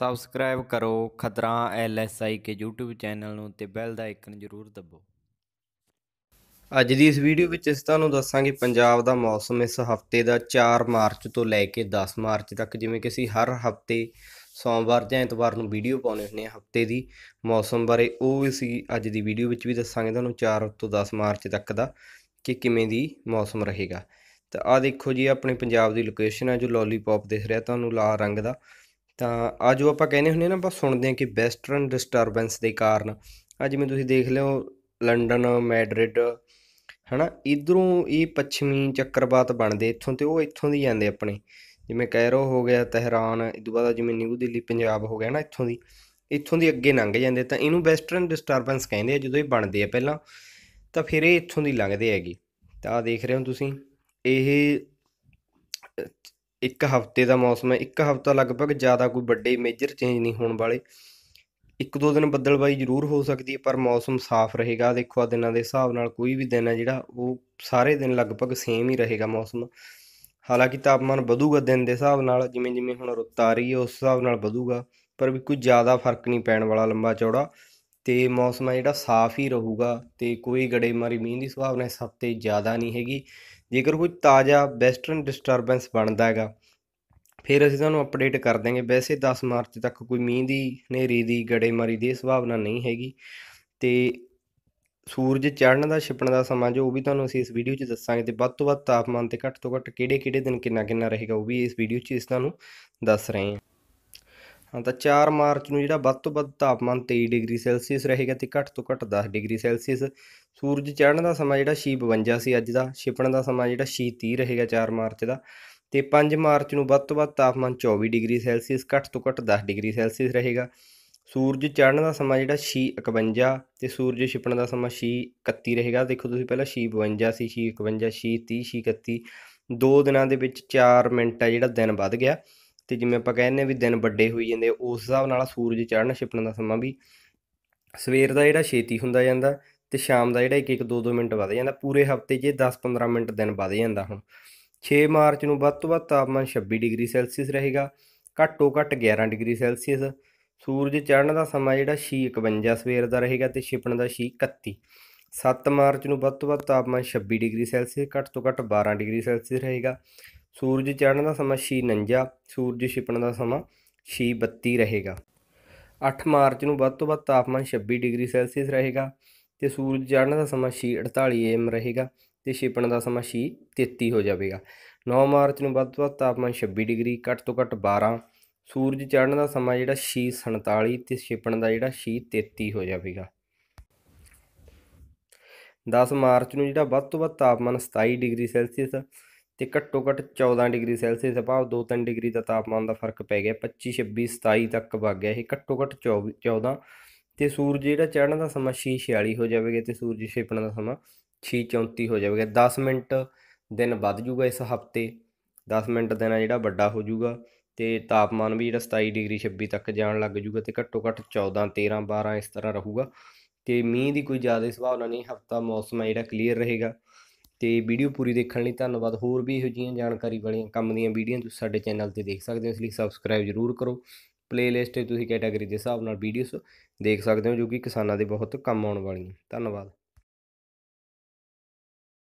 Subscribe ਕਰੋ ਖਤਰਾ ਐਲਐਸਆਈ ਕੇ YouTube channel ਨੂੰ ਤੇ ਬੈਲ ਦਾ ਆਈਕਨ ਜ਼ਰੂਰ ਦਬੋ। ਅੱਜ ਦੀ ਇਸ ਵੀਡੀਓ ਵਿੱਚ ਅਸੀਂ ਤੁਹਾਨੂੰ ਦੱਸਾਂਗੇ ਪੰਜਾਬ ਦਾ ਮੌਸਮ। ਇਸ ਹਫ਼ਤੇ ਦਾ 4 ਮਾਰਚ ਤੋਂ ਲੈ ਕੇ 10 ਮਾਰਚ ਤੱਕ ਜਿਵੇਂ ਕਿ ਅਸੀਂ ਹਰ ਹਫ਼ਤੇ ਸੋਮਵਾਰ ਜਾਂ ਐਤਵਾਰ ਨੂੰ ਵੀਡੀਓ ਪਾਉਨੇ ਹੁੰਦੇ ਆ ਹਫ਼ਤੇ ਦੀ ਮੌਸਮ ਬਾਰੇ। ਉਹ ਅਸੀਂ ਅੱਜ ਦੀ ਵੀਡੀਓ ਵਿੱਚ ਵੀ ਦੱਸਾਂਗੇ ਤੁਹਾਨੂੰ 4 ਤੋਂ 10 ਮਾਰਚ ਤੱਕ ਦਾ ਕਿ ਕਿਵੇਂ ਦੀ ਮੌਸਮ ਰਹੇਗਾ। ਤਾਂ ਆ ਦੇਖੋ ਜੀ, ਆਪਣੇ ਪੰਜਾਬ ਦੀ ਲੋਕੇਸ਼ਨ ਹੈ ਜੋ ਲੋਲੀਪੌਪ ਦਿਖ ਰਿਹਾ। ਤੁਹਾਨੂੰ ਲਾਲ ਰੰਗ ਦਾ ਤਾਂ ਆ ਜੋ ਆਪਾਂ ਕਹਿੰਦੇ ਹੁੰਦੇ ਨਾ, ਆਪਾਂ ਸੁਣਦੇ ਹਾਂ ਕਿ ਵੈਸਟਰਨ ਡਿਸਟਰਬੈਂਸ ਦੇ ਕਾਰਨ। ਆ ਜਿਵੇਂ ਤੁਸੀਂ ਦੇਖ ਲਿਓ, ਲੰਡਨ, ਮੈਡਰਿਡ, ਹਨਾ, ਇਧਰੋਂ ਇਹ ਪੱਛਮੀ ਚੱਕਰਵਾਤ ਬਣਦੇ, ਇੱਥੋਂ ਤੇ ਉਹ ਇੱਥੋਂ ਦੀ ਜਾਂਦੇ ਆਪਣੇ। ਜਿਵੇਂ ਕੈਰੋ ਹੋ ਗਿਆ, ਤਹਿਰਾਨ ਇਦੋਂ ਬਾਅਦ ਜਿਵੇਂ ਨਿਊ ਦਿੱਲੀ, ਪੰਜਾਬ ਹੋ ਗਿਆ ਨਾ ਇੱਥੋਂ ਦੀ। ਇੱਥੋਂ ਦੀ ਅੱਗੇ ਲੰਘ ਜਾਂਦੇ, ਤਾਂ ਇਹਨੂੰ ਵੈਸਟਰਨ ਡਿਸਟਰਬੈਂਸ ਕਹਿੰਦੇ ਆ, ਜਦੋਂ ਇਹ ਬਣਦੇ ਆ ਪਹਿਲਾਂ, ਤਾਂ ਫਿਰ ਇਹ ਇੱਥੋਂ ਦੀ ਲੰਘਦੇ ਹੈਗੇ। ਤਾਂ ਆ ਦੇਖ ਰਹੇ ਹੋ ਤੁਸੀਂ, ਇਹ ਇੱਕ ਹਫ਼ਤੇ ਦਾ ਮੌਸਮ ਹੈ। ਇੱਕ ਹਫ਼ਤਾ ਲਗਭਗ ਜ਼ਿਆਦਾ ਕੋਈ ਵੱਡੇ ਮੇਜਰ ਚੇਂਜ ਨਹੀਂ ਹੋਣ ਵਾਲੇ। ਇੱਕ ਦੋ ਦਿਨ ਬੱਦਲਬਾਈ ਜ਼ਰੂਰ ਹੋ ਸਕਦੀ ਹੈ, ਪਰ ਮੌਸਮ ਸਾਫ਼ ਰਹੇਗਾ। ਦੇਖੋ ਆ ਦਿਨਾਂ ਦੇ ਹਿਸਾਬ ਨਾਲ ਕੋਈ ਵੀ ਦਿਨ ਹੈ ਜਿਹੜਾ, ਉਹ ਸਾਰੇ ਦਿਨ ਲਗਭਗ ਸੇਮ ਹੀ ਰਹੇਗਾ ਮੌਸਮ। ਹਾਲਾਂਕਿ ਤਾਪਮਾਨ ਵਧੂਗਾ ਦਿਨ ਦੇ ਹਿਸਾਬ ਨਾਲ ਜਿਵੇਂ ਜਿਵੇਂ ਹੁਣ ਰੁੱਤ ਆ ਰਹੀ ਹੈ, ਉਸ ਹਿਸਾਬ ਨਾਲ ਵਧੂਗਾ, ਪਰ ਵੀ ਕੋਈ ਜ਼ਿਆਦਾ ਫ਼ਰਕ ਨਹੀਂ ਪੈਣ ਵਾਲਾ ਲੰਬਾ ਚੌੜਾ। ਤੇ ਮੌਸਮ ਹੈ ਜਿਹੜਾ ਸਾਫ਼ ਹੀ ਰਹੂਗਾ, ਤੇ ਕੋਈ ਗੜੇਮਾਰੀ ਮੀਂਹ ਦੀ ਸੰਭਾਵਨਾ ਇਸ ਹਫ਼ਤੇ ਜ਼ਿਆਦਾ ਨਹੀਂ ਹੈਗੀ। ਜੇਕਰ ਕੋਈ ਤਾਜ਼ਾ ਵੈਸਟਰਨ ਡਿਸਟਰਬੈਂਸ ਬਣਦਾ ਹੈਗਾ, ਫਿਰ ਅਸੀਂ ਤੁਹਾਨੂੰ ਅਪਡੇਟ ਕਰ ਦਾਂਗੇ ਵੈਸੇ 10 ਮਾਰਚ ਤੱਕ ਕੋਈ ਮੀਂਹ ਦੀ, ਹਨੇਰੀ ਦੀ, ਗੜੇਮਾਰੀ ਦੀ ਸੰਭਾਵਨਾ ਨਹੀਂ ਹੈਗੀ। ਤੇ ਸੂਰਜ ਚੜ੍ਹਨ ਦਾ, ਛਿਪਣ ਦਾ ਸਮਾਂ ਜੋ ਉਹ ਵੀ ਤੁਹਾਨੂੰ ਅਸੀਂ ਇਸ ਵੀਡੀਓ 'ਚ ਦੱਸਾਂਗੇ ਤੇ ਵੱਧ ਤੋਂ ਵੱਧ ਤਾਪਮਾਨ ਤੇ ਘੱਟ ਤੋਂ ਘੱਟ ਕਿਹੜੇ ਕਿਹੜੇ ਦਿਨ ਕਿੰਨਾ ਕਿੰਨਾ ਰਹੇਗਾ ਉਹ ਵੀ ਇਸ ਵੀਡੀਓ 'ਚ ਇਸ ਤੁਹਾਨੂੰ ਦੱਸ ਰਹੇ ਹਾਂ। ਹਾਂ, ਤਾਂ 4 ਮਾਰਚ ਨੂੰ ਜਿਹੜਾ ਵੱਧ ਤੋਂ ਵੱਧ ਤਾਪਮਾਨ 23 ਡਿਗਰੀ ਸੈਲਸੀਅਸ ਰਹੇਗਾ ਤੇ ਘੱਟ ਤੋਂ ਘੱਟ 10 ਡਿਗਰੀ ਸੈਲਸੀਅਸ। ਸੂਰਜ ਚੜ੍ਹਨ ਦਾ ਸਮਾਂ ਜਿਹੜਾ 6:52 ਸੀ ਅੱਜ ਦਾ, ਛਿਪਣ ਦਾ ਸਮਾਂ ਜਿਹੜਾ 6:30 ਰਹੇਗਾ 4 ਮਾਰਚ ਦਾ। ਤੇ 5 ਮਾਰਚ ਨੂੰ ਵੱਧ ਤੋਂ ਵੱਧ ਤਾਪਮਾਨ 24 ਡਿਗਰੀ ਸੈਲਸੀਅਸ, ਘੱਟ ਤੋਂ ਘੱਟ 10 ਡਿਗਰੀ ਸੈਲਸੀਅਸ ਰਹੇਗਾ। ਸੂਰਜ ਚੜ੍ਹਨ ਦਾ ਸਮਾਂ ਜਿਹੜਾ 6:51 ਤੇ ਸੂਰਜ ਛਿਪਣ ਦਾ ਸਮਾਂ 6:31 ਰਹੇਗਾ। ਦੇਖੋ ਤੁਸੀਂ ਪਹਿਲਾਂ 6:52 ਸੀ 6:51 6:30 6:31 ਦੋ ਦਿਨਾਂ ਦੇ ਵਿੱਚ 4 ਮਿੰਟ ਹੈ ਜਿਹੜਾ ਦਿਨ ਵੱਧ ਗਿਆ। ਤੇ ਜਿਵੇਂ ਆਪਾਂ ਕਹਿੰਦੇ ਵੀ ਦਿਨ ਵੱਡੇ ਹੋਈ ਜਾਂਦੇ ਉਸ ਹਿਸਾਬ ਨਾਲ ਸੂਰਜ ਚੜ੍ਹਨ ਛਿਪਣ ਦਾ ਸਮਾਂ ਵੀ ਸਵੇਰ ਦਾ ਜਿਹੜਾ ਛੇਤੀ ਹੁੰਦਾ ਜਾਂਦਾ ਤੇ ਸ਼ਾਮ ਦਾ ਜਿਹੜਾ 1-1 2-2 ਮਿੰਟ ਵਧ ਜਾਂਦਾ, ਪੂਰੇ ਹਫ਼ਤੇ 'ਚ 10-15 ਮਿੰਟ ਦਿਨ ਵਧ ਜਾਂਦਾ ਹੁਣ। 6 ਮਾਰਚ ਨੂੰ ਵੱਧ ਤੋਂ ਵੱਧ ਤਾਪਮਾਨ 26 ਡਿਗਰੀ ਸੈਲਸੀਅਸ ਰਹੇਗਾ ਘੱਟੋ ਘੱਟ 11 ਡਿਗਰੀ ਸੈਲਸੀਅਸ। ਸੂਰਜ ਚੜ੍ਹਨ ਦਾ ਸਮਾਂ ਜਿਹੜਾ 6:51 ਸਵੇਰ ਦਾ ਰਹੇਗਾ ਤੇ ਛਿਪਣ ਦਾ 6:31 7 ਮਾਰਚ ਨੂੰ ਵੱਧ ਤੋਂ ਵੱਧ ਤਾਪਮਾਨ 26 ਡਿਗਰੀ ਸੈਲਸੀਅਸ, ਘੱਟ ਤੋਂ ਘੱਟ 12 ਡਿਗਰੀ ਸੈਲਸੀਅਸ ਰਹੇਗਾ। ਸੂਰਜ ਚੜ੍ਹਨ ਦਾ ਸਮਾਂ 6:49 ਸੂਰਜ ਛਿਪਣ ਦਾ ਸਮਾਂ 6:32 ਰਹੇਗਾ। 8 ਮਾਰਚ ਨੂੰ ਵੱਧ ਤੋਂ ਵੱਧ ਤਾਪਮਾਨ 26 ਡਿਗਰੀ ਸੈਲਸੀਅਸ ਰਹੇਗਾ ਤੇ ਸੂਰਜ ਚੜ੍ਹਨ ਦਾ ਸਮਾਂ 6:48 ਏਐਮ ਰਹੇਗਾ ਤੇ ਛਿਪਣ ਦਾ ਸਮਾਂ 6:33 ਹੋ ਜਾਵੇਗਾ। 9 ਮਾਰਚ ਨੂੰ ਵੱਧ ਤੋਂ ਵੱਧ ਤਾਪਮਾਨ 26 ਡਿਗਰੀ, ਘੱਟ ਤੋਂ ਘੱਟ 12 ਸੂਰਜ ਚੜ੍ਹਨ ਦਾ ਸਮਾਂ ਜਿਹੜਾ 6:47 ਤੇ ਛਿਪਣ ਦਾ ਜਿਹੜਾ 6:33 ਹੋ ਜਾਵੇਗਾ। 10 ਮਾਰਚ ਨੂੰ ਜਿਹੜਾ ਵੱਧ ਤੋਂ ਵੱਧ ਤਾਪਮਾਨ 27 ਡਿਗਰੀ ਸੈਲਸੀਅਸ ਤੇ ਘੱਟੋ ਘੱਟ 14 ਡਿਗਰੀ ਸੈਲਸੀਅਸ ਭਾਵ 2-3 ਡਿਗਰੀ ਦਾ ਤਾਪਮਾਨ ਦਾ ਫ਼ਰਕ ਪੈ ਗਿਆ 25 26 27 ਤੱਕ ਵਗ ਗਿਆ ਇਹ ਘੱਟੋ ਘੱਟ 24 14 ਤੇ ਸੂਰਜ ਜਿਹੜਾ ਚੜ੍ਹਨ ਦਾ ਸਮਾਂ 6:46 ਹੋ ਜਾਵੇਗਾ ਤੇ ਸੂਰਜ ਛਿਪਣ ਦਾ ਸਮਾਂ 6:34 ਹੋ ਜਾਵੇਗਾ। 10 ਮਿੰਟ ਦਿਨ ਵੱਧ ਜੂਗਾ ਇਸ ਹਫ਼ਤੇ 10 ਮਿੰਟ ਦਿਨ ਜਿਹੜਾ ਵੱਡਾ ਹੋ ਜੂਗਾ ਤੇ ਤਾਪਮਾਨ ਵੀ ਜਿਹੜਾ 27 ਡਿਗਰੀ 26 ਤੱਕ ਜਾਣ ਲੱਗ ਜੂਗਾ ਤੇ ਘੱਟੋ ਘੱਟ 14 13 12 ਇਸ ਤਰ੍ਹਾਂ ਰਹੂਗਾ। ਤੇ ਮੀਂਹ ਦੀ ਕੋਈ ਜ਼ਿਆਦਾ ਸੰਭਾਵਨਾ ਨਹੀਂ, ਹਫਤਾ ਮੌਸਮ ਹੈ ਜਿਹੜਾ ਕਲੀਅਰ ਰਹੇਗਾ। ਤੇ ਵੀਡੀਓ ਪੂਰੀ ਦੇਖਣ ਲਈ ਧੰਨਵਾਦ। ਹੋਰ ਵੀ ਇਹੋ ਜਿਹੀਆਂ ਜਾਣਕਾਰੀ ਵਾਲੀਆਂ ਕੰਮ ਦੀਆਂ ਵੀਡੀਓ ਤੁਸੀਂ ਸਾਡੇ ਚੈਨਲ ਤੇ ਦੇਖ ਸਕਦੇ ਹੋ। ਇਸ ਲਈ ਸਬਸਕ੍ਰਾਈਬ ਜ਼ਰੂਰ ਕਰੋ। ਪਲੇਲਿਸਟ ਤੇ ਤੁਸੀਂ ਕੈਟਾਗਰੀ ਦੇ ਹਿਸਾਬ ਨਾਲ ਵੀਡੀਓਜ਼ ਦੇਖ ਸਕਦੇ ਹੋ, ਜੋ ਕਿ ਕਿਸਾਨਾਂ ਦੇ ਬਹੁਤ ਕੰਮ ਆਉਣ ਵਾਲੀਆਂ। ਧੰਨਵਾਦ।